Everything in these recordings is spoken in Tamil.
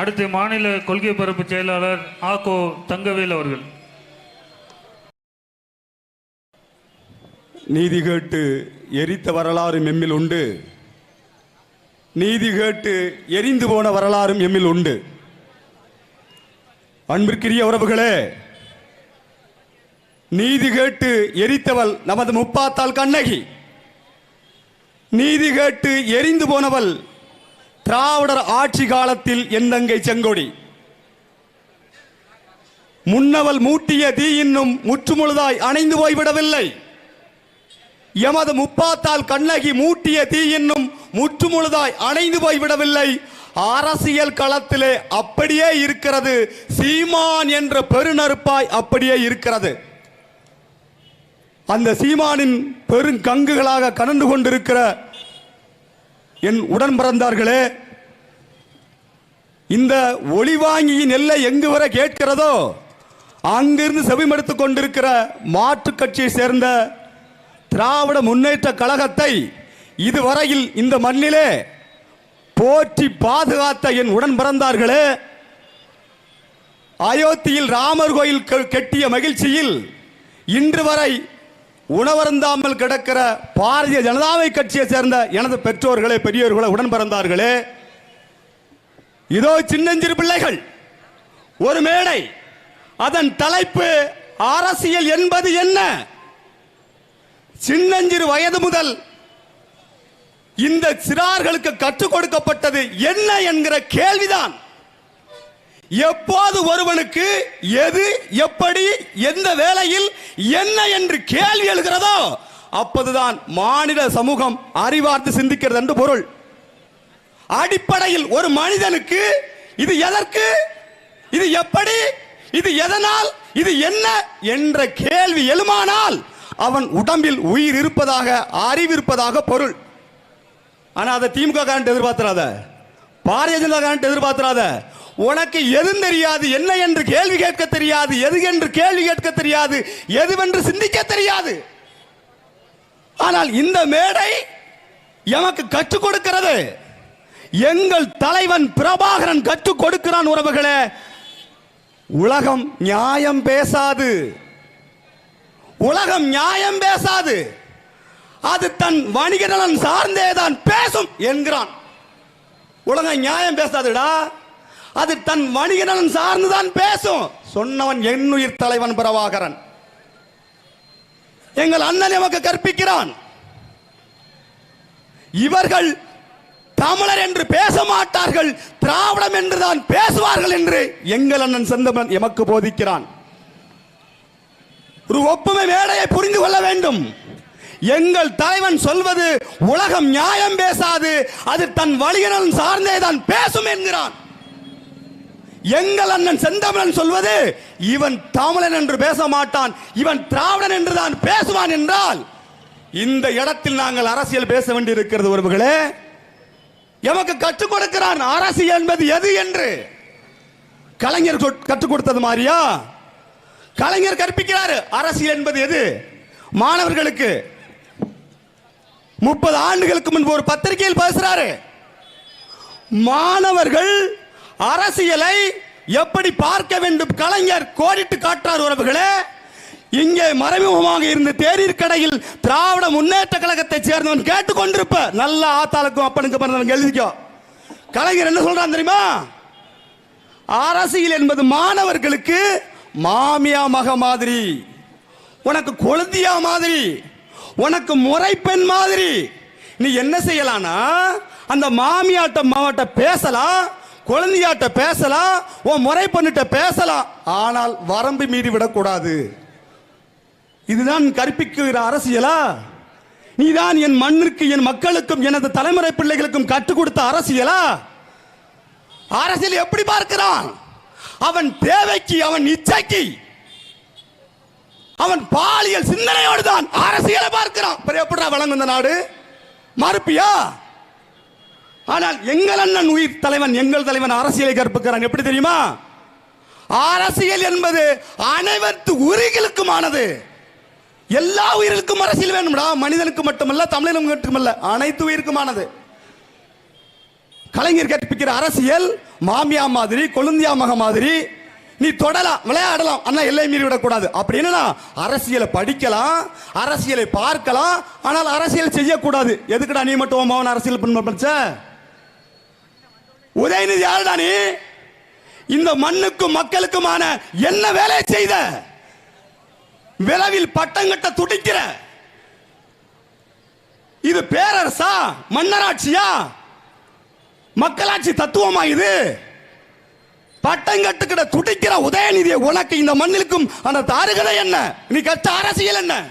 அடுத்து மாநில கொள்கை பரப்பு செயலாளர் ஆகோ தங்கவேல் அவர்கள். நீதி கேட்டு எரித்த வரலாறு எம்மில் உண்டு. நீதி கேட்டு எரிந்து போன வரலாறும் எம்மில் உண்டு. அன்பிற்குரிய உறவுகளே நீதி கேட்டு எரித்தவள் நமது முப்பாத்தாள் கண்ணகி. நீதி கேட்டு எரிந்து போனவள் திராவிடர் ஆட்சி காலத்தில் எந்தங்கை செங்கொடி. முன்னவள் மூட்டிய தீ இன்னும் முற்றுமுழுதாய் அணைந்து போய்விடவில்லை. எமது முப்பாத்தால் கண்ணகி மூட்டிய தீ இன்னும் முற்றுமுழுதாய் அணைந்து போய்விடவில்லை. அரசியல் களத்திலே அப்படியே இருக்கிறது. சீமான் என்ற பெருநறுப்பாய் அப்படியே இருக்கிறது. அந்த சீமானின் பெருங்கங்குகளாக கனந்து கொண்டிருக்கிற என் உடன் பிறந்தார்களே இந்த ஒளிவாங்கியின் எல்லை எங்கு வரை கேட்கிறதோ அங்கிருந்து செவிமடுத்து கொண்டிருக்கிற மாற்றுக் கட்சியை சேர்ந்த திராவிட முன்னேற்ற கழகத்தை இதுவரையில் இந்த மண்ணிலே போற்றி பாதுகாத்த என் உடன் பிறந்தார்களே அயோத்தியில் ராமர் கோயில் கெட்டிய மகிழ்ச்சியில் இன்று வரை உணவருந்தாமல் கிடக்கிற பாரதிய ஜனதாவை கட்சியை சேர்ந்த எனது பெற்றோர்களே பெரியோர்களே உடன் பிறந்தார்களே இதோ சின்னஞ்சிறு பிள்ளைகள் ஒரு மேடை அதன் தலைப்பு அரசியல் என்பது என்ன? சின்னஞ்சிறு வயது முதல் இந்த சிறார்களுக்கு கற்றுக் கொடுக்கப்பட்டது என்ன என்கிற கேள்விதான். எப்போது ஒருவனுக்கு எது எப்படி எந்த வேலையில் என்ன என்று கேள்வி எழுகிறதோ அப்போதுதான் மாநில சமூகம் அறிவார்த்து சிந்திக்கிறது என்று பொருள். அடிப்படையில் ஒரு மனிதனுக்கு இது எதற்கு இது எப்படி இது எதனால் இது என்ன என்ற கேள்வி எழுமானால் அவன் உடம்பில் உயிர் இருப்பதாக அறிவிருப்பதாக பொருள். ஆனால் அதை திமுக காரண்ட் எதிர்பார்த்துறாத. பாரதிய ஜனதா காரண்ட் எதிர்பார்த்துறாத. உனக்கு எதுவும் தெரியாது என்ன என்று கேள்வி கேட்க தெரியாது எது என்று கேள்வி கேட்க தெரியாது எதுவென்று சிந்திக்க தெரியாது. ஆனால் இந்த மேடை எமக்கு கற்றுக் கொடுக்கிறது. எங்கள் தலைவன் பிரபாகரன் கற்றுக் கொடுக்கிறான் உறவுகளே. உலகம் நியாயம் பேசாது. உலகம் நியாயம் பேசாது. அது தன் வணிக நலன் சார்ந்தே தான் பேசும் என்கிறான். உலகம் நியாயம் பேசாதுடா. அது தன் வணிக நலன் சார்ந்துதான் பேசும். சொன்னவன் எண்ணுயிர் தலைவன் பிரபாகரன். எங்கள் அண்ணன் எமக்கு கற்பிக்கிறான். இவர்கள் தமிழர் என்று பேச மாட்டார்கள் திராவிடம் என்றுதான் பேசுவார்கள் என்று எங்கள் அண்ணன் செந்தமன் எமக்கு போதிக்கிறான். ஒரு ஒப்புமை மேடையை புரிந்து கொள்ள வேண்டும். எங்கள் தலைவன் சொல்வது உலகம் நியாயம் பேசாது அது தன் வழியினன் சார்ந்தே தான் பேசும் என்கிறான். எங்கள் அண்ணன் செந்தமிழன் சொல்வது இவன் தமிழன் என்று பேச மாட்டான் இவன் திராவிடன் என்று தான் பேசுவான் என்றால் இந்த இடத்தில் நாங்கள் அரசியல் பேச வேண்டியிருக்கிறது உறவுகளே எமக்கு கற்றுக் கொடுக்கிறான் அரசியல் என்பது எது என்று. கலைஞர் கற்றுக் கொடுத்தது மாதிரியா கலைஞர் கற்பிக்கிறார் அரசியல் என்பது எது? மாணவர்களுக்கு முப்பது ஆண்டுகளுக்கு முன்பு ஒரு பத்திரிகையில் பேசுறாரு. மாணவர்கள் அரசியலை எப்படி பார்க்க வேண்டும்? கலைஞர் கோடிட்டு காட்டுறார் உறவுகளே. இங்கே மறைமுகமாக இருந்த தேநீர் கடையில் திராவிட முன்னேற்ற கழகத்தை சேர்ந்தவன் கேட்டுக்கொண்டிருப்ப. நல்ல ஆத்தாளுக்கும் அப்பனுக்கு பிறந்தவன் எழுதிக்கோ. கலைஞர் என்ன சொல்றான் தெரியுமா? அரசியல் என்பது மாணவர்களுக்கு மாமியா மக மாதிரி உனக்கு கொழுந்தியா மாதிரி உனக்கு முறைப்பெண் மாதிரி. நீ என்ன செய்யலாம்னா அந்த மாமியாட்ட மாவட்ட பேசலாம். குழந்தையாட்ட பேசலாம் உன் முறை பண்ணிட்ட பேசலாம். ஆனால் வரம்பு மீறி விடக்கூடாது. இதுதான் கற்பிக்கிற அரசியலா? நீதான் என் மண்ணிற்கு என் மக்களுக்கும் எனது தலைமுறை பிள்ளைகளுக்கும் கற்றுக் கொடுத்த அரசியலா? அரசியல் எப்படி பார்க்கிறான்? அவன் தேவைக்கு அவன் இச்சைக்கு அவன் பாலியல் சிந்தனையோடு தான் அரசியலை பார்க்கிறான். எப்படி எப்படிடா வழங்கும் இந்த நாடு? மறுப்பியா? ஆனால் எங்கள் அண்ணன் உயிர் தலைவன் எங்கள் தலைவன் அரசியலை கற்பிக்கிறான். எப்படி தெரியுமா? அரசியல் என்பது அனைவத்து உயிர்களுக்குமானது எல்லா உயிர்களுக்கும் அரசியல் வேணும்டா. மனிதனுக்கு மட்டுமல்ல தமிழனுக்கு மட்டுமல்ல அனைத்து உயிருக்குமானது. கலைஞர் கற்பிக்கிற அரசியல் மாமியா மாதிரி கொழுந்தியா மக மாதிரி நீ தொடலாம் விளையாடலாம் அண்ணா எல்லை மீறி விடக்கூடாது. அப்படி என்னன்னா அரசியலை படிக்கலாம் அரசியலை பார்க்கலாம் ஆனால் அரசியல் செய்யக்கூடாது. எதுக்குடா நீ மட்டும் உன் அரசியல் பண்ண படிச்ச உதயநிதி யாருடா நீ? இந்த மண்ணுக்கும் மக்களுக்குமான என்ன வேலை செய்த? விளைவில் பட்டங்கட்ட துடிக்கிற. இது பேரரசா? மன்னராட்சியா? மக்களாட்சி தத்துவமா இது? பட்டங்கட்டுக்கிட துடிக்கிற உதயநிதி உனக்கு இந்த மண்ணிலுக்கும் அந்த தாருகதை என்ன? நீ கட்ட அரசியல் என்ன?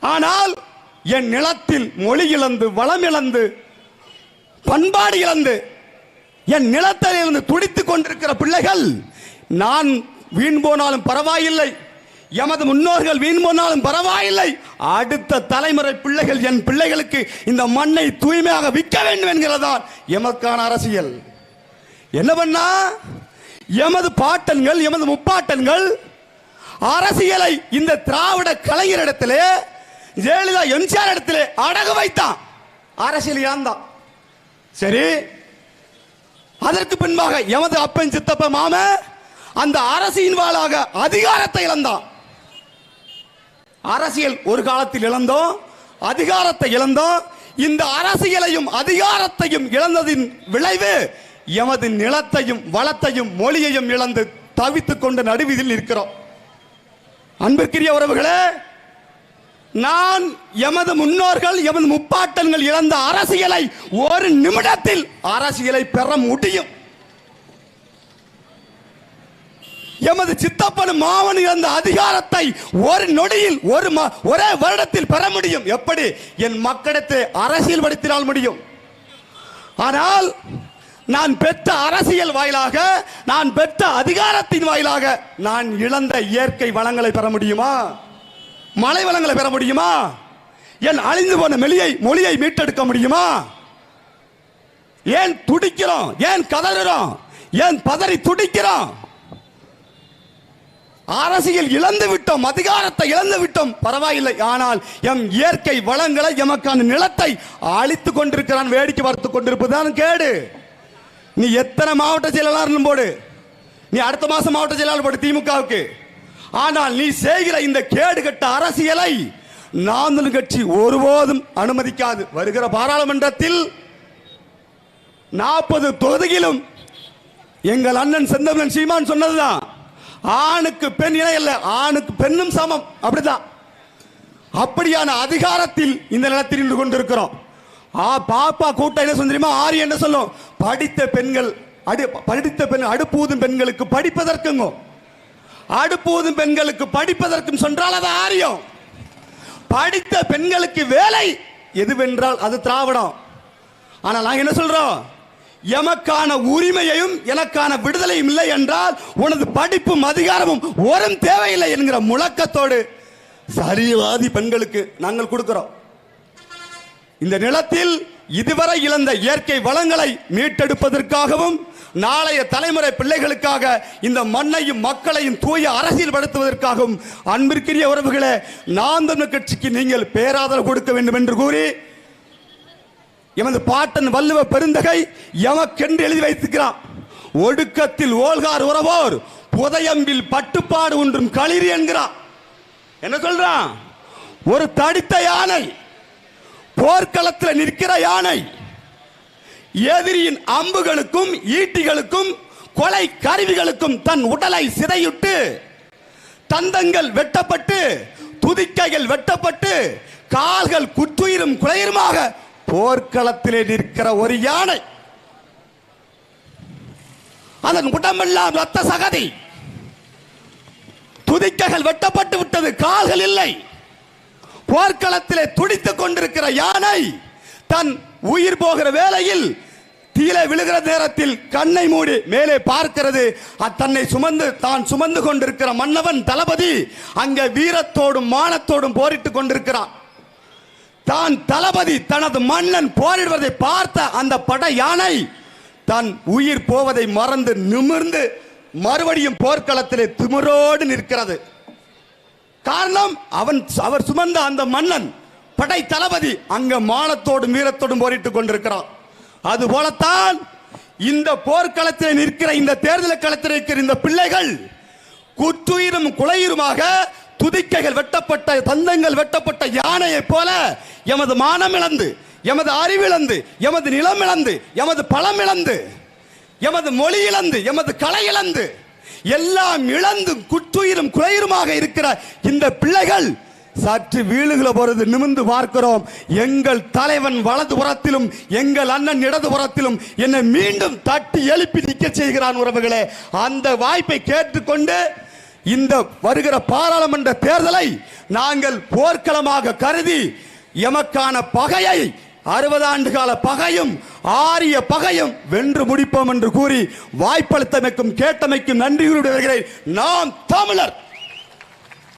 ஆனால் என் நிலத்தில் மொழி இழந்து வளம் இழந்து பண்பாடு இழந்து என் நிலத்தில் இருந்து துடித்துக் கொண்டிருக்கிற பிள்ளைகள் நான் வீண் போனாலும் பரவாயில்லை. எமது முன்னோர்கள் வீண் போனாலும் பரவாயில்லை. அடுத்த தலைமுறை பிள்ளைகள் என் பிள்ளைகளுக்கு இந்த மண்ணை தூய்மையாக விற்க வேண்டும் என்கிறதான் எமக்கான அரசியல். என்ன பண்ணா? எமது பாட்டன்கள் எமது முப்பாட்டன்கள் அரசியலை இந்த திராவிட கலைஞரிடத்திலே ஜெயலலிதா எம்ஜிஆர் இடத்திலே அடகு வைத்தான். அரசியல் இழந்தான். சரி. அதற்கு பின்பாக எமது அப்பன் சித்தப்ப மாம அந்த அரசியின் வாளாக அதிகாரத்தை இழந்தான். அரசியல் ஒரு காலத்தில் இழந்தோம் அதிகாரத்தை இழந்தோம். இந்த அரசியலையும் அதிகாரத்தையும் இழந்ததின் விளைவு எமது நிலத்தையும் வளத்தையும் மொழியையும் இழந்து தவித்துக் கொண்டு நடுவிதில் இருக்கிறோம். அன்பிற்குரிய உறவுகளே நான் எமது முன்னோர்கள் எமது முப்பாட்டன்கள் இழந்த அரசியலை ஒரு நிமிடத்தில் அரசியலை பெற முடியும். எமது சித்தப்பன் மாவன் இழந்த அதிகாரத்தை ஒரு நொடியில் ஒரு ஒரே வருடத்தில் பெற முடியும். எப்படி? என் மக்களத்தை அரசியல் படுத்தினால் முடியும். ஆனால் நான் பெற்ற அரசியல் வாயிலாக நான் பெற்ற அதிகாரத்தின் வாயிலாக நான் இழந்த இயற்கை வளங்களை பெற முடியுமா? மலை வளங்களை பெற முடியுமா? என் அழிந்து போன மெலியை மொழியை மீட்டெடுக்க முடியுமா? ஏன் துடிக்கிறோம்? ஏன் கதறுறோம்? ஏன் பதறி துடிக்கிறோம்? அரசியல் இழந்து விட்டோம் அதிகாரத்தை இழந்து விட்டோம் பரவாயில்லை. ஆனால் எம் இயற்கை வளங்களை எமக்கான நிலத்தை அழித்துக் கொண்டிருக்கிறான் வேடிக்கை பார்த்துக் கொண்டிருப்பதுதான் கேடு. நீ எத்தனை மாவட்ட செயலாளர் போடு. நீ அடுத்த மாசம் மாவட்ட செயலாளர் போடு திமுகவுக்கு. ஆனால் நீ செய்கிற இந்த கேடு கட்ட அரசியலை நாந்தல் கட்சி ஒருபோதும் அனுமதிக்காது. வருகிற பாராளுமன்றத்தில் நாற்பது தொகுதியிலும் எங்கள் அண்ணன் செந்தமிழன் சீமான் சொன்னதுதான். ஆணுக்கு பெண் இணை அல்ல ஆணுக்கு பெண்ணும் சமம். அப்படிதான். அப்படியான அதிகாரத்தில் இந்த நிலத்தில் நின்று கொண்டிருக்கிறோம். ஆ பாப்பா கூட்டம் என்ன சொல்லும் தெரியுமா? ஆரி என்ன சொல்லும்? படித்த பெண்கள் அடு படித்த பெண் அடுப்பூதும் பெண்களுக்கு படிப்பதற்குங்க. அடுப்பூதும் பெண்களுக்கு படிப்பதற்கும் சென்றால் அது ஆரியம். படித்த பெண்களுக்கு வேலை எதுவென்றால் அது திராவிடம். ஆனால் நாங்கள் என்ன சொல்றோம்? எமக்கான உரிமையையும் எனக்கான விடுதலையும் இல்லை என்றால் உனது படிப்பும் அதிகாரமும் ஒரும் தேவையில்லை என்கிற முழக்கத்தோடு சரிவாதி பெண்களுக்கு நாங்கள் கொடுக்கிறோம். இந்த நிலத்தில் இதுவரை இழந்த இயற்கை வளங்களை மீட்டெடுப்பதற்காகவும் நாளைய தலைமுறை பிள்ளைகளுக்காக இந்த மண்ணையும் மக்களையும் தூய அரசியல் படுத்துவதற்காகவும் அன்பிற்குரிய உறவுகளே நான் தமிழ் கட்சிக்கு நீங்கள் பேராதரவு கொடுக்க வேண்டும் என்று கூறி எமது பாட்டன் வல்லுவ பெருந்தகை எமக்கென்று எழுதி வைத்துக்கிறான் ஒடுக்கத்தில் ஓல்கார் உறவோர் புதையம்பில் பட்டுப்பாடு ஒன்றும் களிறு என்கிறான். என்ன சொல்றான்? ஒரு தடித்த யானை போர்க்களத்தில் நிற்கிற யானை எதிரியின் அம்புகளுக்கும் ஈட்டிகளுக்கும் கொலை கருவிகளுக்கும் தன் உடலை சிதையுட்டு தந்தங்கள் வெட்டப்பட்டு துதிக்கைகள் வெட்டப்பட்டு கால்கள் குத்துயிரும் குலையுமாக போர்க்களத்திலே நிற்கிற ஒரு யானை. அதன் உடம்பெல்லாம் ரத்த சகதி. துதிக்கைகள் வெட்டப்பட்டு விட்டது கால்கள் இல்லை. போர்க்களத்திலே துடித்துக் கொண்டிருக்கிற யானை தன் உயிர் போகிற வேளையில் கீழே விழுகிற நேரத்தில் கண்ணை மூடி மேலே பார்க்கிறது. அ- தன்னை சுமந்து தான் சுமந்து கொண்டிருக்கிற மன்னவன் தளபதி அங்கே வீரத்தோடும் மானத்தோடும் போரிட்டுக் கொண்டிருக்கிறான். தான் தளபதி தனது மன்னன் போரிடுவதை பார்த்த அந்த பட யானை தன் உயிர் போவதை மறந்து நிமிர்ந்து மறுபடியும் போர்க்களத்திலே திமிரோடு நிற்கிறது. காரணம் அவன் அவர் சுமந்த அந்த மன்னன் படை தளபதி அங்க மானத்தோடும் வீரத்தோடும் போரிட்டுக் கொண்டிருக்கிறான். அதுபோலத்தான் இந்த போர்க்களத்தில் நிற்கிற இந்த தேர்தல் களத்தில் இருக்கிற இந்த பிள்ளைகள் குற்றுயிரும் குலையுருமாக துதிக்கைகள் வெட்டப்பட்ட தந்தங்கள் வெட்டப்பட்ட யானையைப் போல எமது மானம் இழந்து எமது அறிவிழந்து எமது நிலம் இழந்து எமது பழம் இழந்து எமது மொழி இழந்து எமது கலை இழந்து எல்லாம் இழந்து குற்றுயிரும் குலையுருமாக இருக்கிற இந்த பிள்ளைகள் சற்று வீழுகிற பொழுது நிமிர்ந்து பார்க்கிறோம். எங்கள் தலைவன் வலது புறத்திலும் எங்கள் அண்ணன் இடது புறத்திலும் என்னை மீண்டும் தட்டி எழுப்பி நிற்க செய்கிறான் உறவுகளே. அந்த வாய்ப்பை கேட்டுக்கொண்டு இந்த வருகிற பாராளுமன்ற தேர்தலை நாங்கள் போர்க்களமாக கருதி எமக்கான பகையை அறுபது ஆண்டு கால பகையும் ஆரிய பகையும் வென்று முடிப்போம் என்று கூறி வாய்ப்பளித்தமைக்கும் கேட்டமைக்கும் நன்றி வருகிறேன் நாம் தமிழர்!